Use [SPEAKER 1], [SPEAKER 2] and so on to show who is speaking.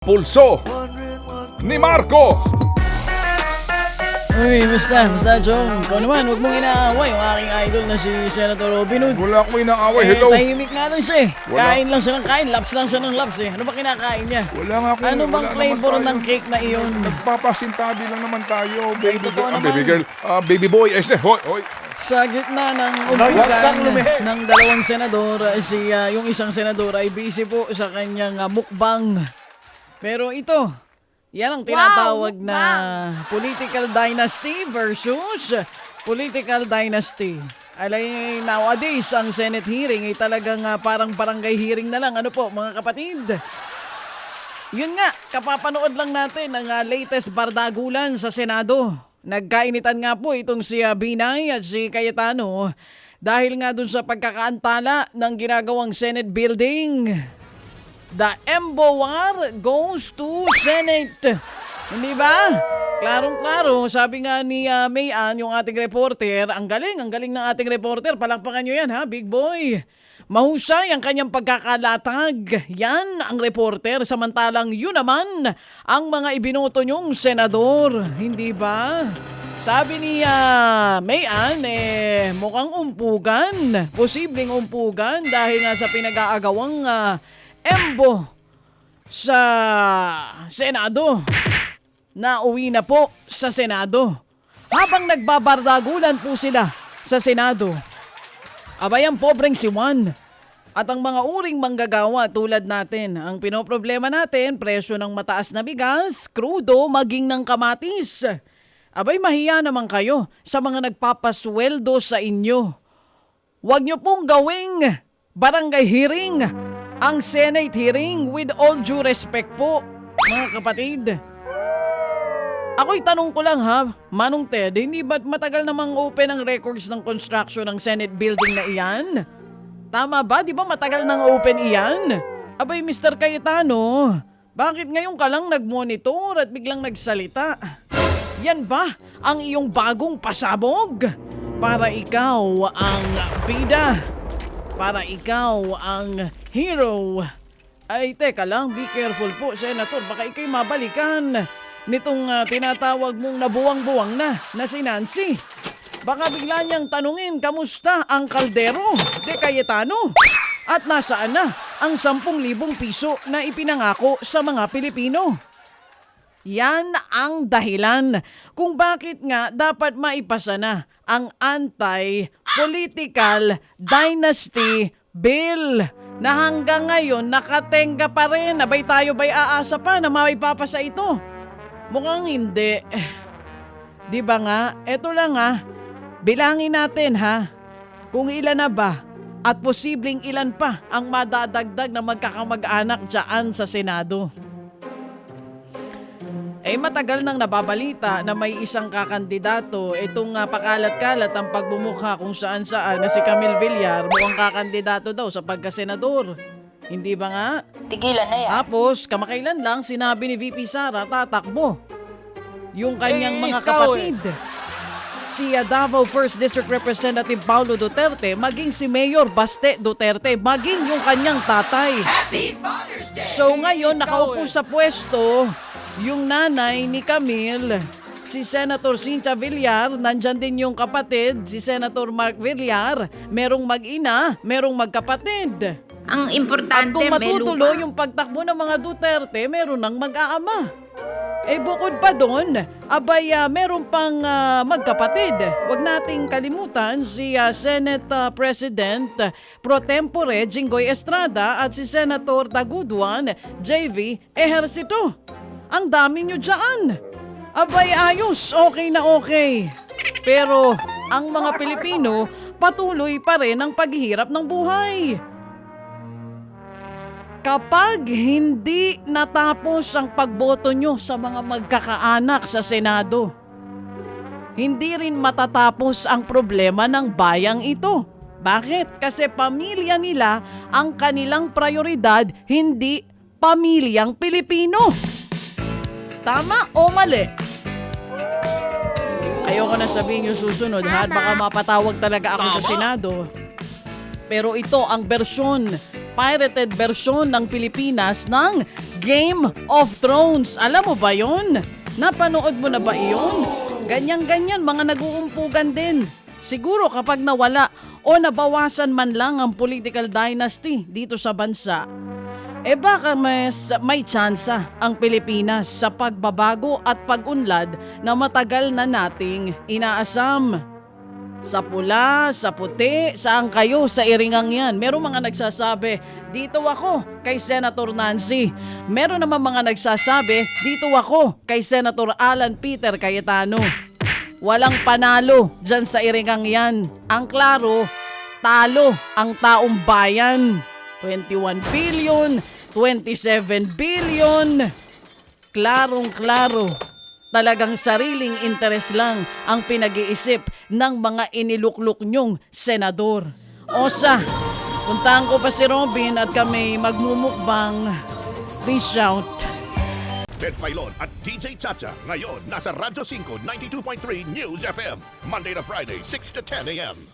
[SPEAKER 1] pulso ni Marcos.
[SPEAKER 2] Uy, basta, basta, Chong. Ikaw naman, huwag mong inaaway yung aking idol na si Senator Robin Hood.
[SPEAKER 1] Wala akong inaaway.
[SPEAKER 2] Eh,
[SPEAKER 1] Hello.
[SPEAKER 2] tahimik nga lang siya eh.
[SPEAKER 1] Wala.
[SPEAKER 2] Kain lang siya ng kain, laps lang siya ng laps eh. Ano ba kinakain niya?
[SPEAKER 1] Wala nga akong
[SPEAKER 2] Ano bang
[SPEAKER 1] wala
[SPEAKER 2] flavor ng cake na iyon?
[SPEAKER 1] Nagpapasintabi lang naman tayo. Baby,
[SPEAKER 2] totoo
[SPEAKER 1] girl, ah,
[SPEAKER 2] naman.
[SPEAKER 1] baby girl. Ah, baby boy. Este, hoy, hoy.
[SPEAKER 2] Sa gitna ng
[SPEAKER 3] kang
[SPEAKER 2] umpukan
[SPEAKER 3] lumihis.
[SPEAKER 2] ng dalawang senador, si, ah, yung isang senador ay busy po sa kanyang ah, mukbang. Pero ito, yan ang tinatawag na political dynasty versus political dynasty. Alay, nowadays, ang Senate hearing ay talagang ah, parang barangay hearing na lang. Ano po, mga kapatid? Yun nga, kapapanood lang natin ang ah, latest bardagulan sa Senado. Nagkainitan nga po itong si ah, Binay at si Cayetano dahil nga dun sa pagkakaantala ng ginagawang Senate building. The Embo War goes to Senate. Hindi ba? Klarong-klaro, sabi nga ni ah, Mayan, yung ating reporter, ang galing, ang galing ng ating reporter. Palakpakan nyo yan ha, big boy. Mahusay ang kanyang pagkakalatag. Yan ang reporter. Samantalang yun naman ang mga ibinoto nyong senador. Hindi ba? Sabi ni ah, Mayan, eh, mukhang umpugan. Posibleng umpugan dahil nga sa pinag-aagawang ah, embo sa Senado. Nauwi na po sa Senado. Habang nagbabardagulan po sila sa Senado, abay ang pobreng si Juan at ang mga uring manggagawa tulad natin. Ang pinoproblema natin, presyo ng mataas na bigas, krudo, maging ng kamatis. Abay mahiya naman kayo sa mga nagpapasweldo sa inyo. Huwag niyo pong gawing barangay hearing ang Senate hearing with all due respect po, mga kapatid. Ako'y tanong ko lang ha, Manong Ted, hindi ba't matagal namang open ang records ng construction ng Senate building na iyan? Tama ba? Di ba matagal nang open iyan? Abay, Mr. Cayetano, bakit ngayon ka lang nag-monitor at biglang nagsalita? Yan ba ang iyong bagong pasabog? Para ikaw ang bida. Para ikaw ang hero. Ay, teka lang, be careful po, Senator. Baka ikay mabalikan nitong ah, tinatawag mong nabuwang-buwang na na si Nancy. Baka bigla niyang tanungin, kamusta ang kaldero de Cayetano? At nasaan na ang 10,000 piso na ipinangako sa mga Pilipino? Yan ang dahilan kung bakit nga dapat maipasa na ang anti-political dynasty bill na hanggang ngayon nakatenga pa rin. Abay tayo ba'y aasa pa na maipapasa ito? Mukhang hindi. Di ba nga? Eto lang ha. Bilangin natin ha. Kung ilan na ba at posibleng ilan pa ang madadagdag na magkakamag-anak dyan sa Senado. Eh matagal nang nababalita na may isang kakandidato itong ah, pakalat-kalat ang pagbumukha kung saan saan na si Camille Villar mukhang kakandidato daw sa pagkasenador. Hindi ba nga?
[SPEAKER 4] Tigilan na yan.
[SPEAKER 2] Tapos kamakailan lang sinabi ni VP Sara tatakbo yung kanyang
[SPEAKER 3] Eh,
[SPEAKER 2] mga
[SPEAKER 3] ikaw
[SPEAKER 2] kapatid. Si ah, Davao 1st District Representative Paulo Duterte, maging si Mayor Baste Duterte, maging yung kanyang tatay. So ngayon nakaupo sa pwesto yung nanay ni Camille, si Senator Cynthia Villar, nandyan din yung kapatid, si Senator Mark Villar, merong mag-ina, merong magkapatid.
[SPEAKER 4] Ang
[SPEAKER 2] At
[SPEAKER 4] importante,
[SPEAKER 2] kung
[SPEAKER 4] may
[SPEAKER 2] matutuloy
[SPEAKER 4] lupa.
[SPEAKER 2] yung pagtakbo ng mga Duterte, meron ng mag-aama. Eh bukod pa doon, abay ah, meron pang ah, magkapatid. Huwag nating kalimutan si ah, Senate ah, President ah, Pro Tempore Jinggoy Estrada at si Senator Taguduan JV Ejercito. Ang dami nyo dyan. Abay ayos, okay na okay. Pero ang mga Pilipino patuloy pa rin ang paghihirap ng buhay. Kapag hindi natapos ang pagboto nyo sa mga magkakaanak sa Senado, hindi rin matatapos ang problema ng bayang ito. Bakit? Kasi pamilya nila ang kanilang prioridad, hindi pamilyang Pilipino. Tama o mali? Ayoko na sabihin yung susunod ha, baka mapatawag talaga ako sa Senado. Pero ito ang bersyon, pirated version ng Pilipinas ng Game of Thrones. Alam mo ba yon? Napanood mo na ba iyon? Ganyan-ganyan, mga nag-uumpugan din. Siguro kapag nawala o nabawasan man lang ang political dynasty dito sa bansa, eh baka mas, may tsansa ang Pilipinas sa pagbabago at pag-unlad na matagal na nating inaasam. Sa pula, sa puti, saan kayo sa iringang yan? Meron mga nagsasabi, dito ako kay Senator Nancy. Meron naman mga nagsasabi, dito ako kay Senator Alan Peter Cayetano. Walang panalo dyan sa iringang yan. Ang klaro, talo ang taong bayan. 21 billion, 27 billion. Klarong-klaro. Talagang sariling interes lang ang pinag-iisip ng mga inilukluk nyong senador. Osa, puntahan ko pa si Robin at kami magmumukbang. Peace out.
[SPEAKER 3] Ted Filon at DJ Chacha. Ngayon, nasa Radyo 5, 92.3 News FM. Monday to Friday, 6 to 10 a.m.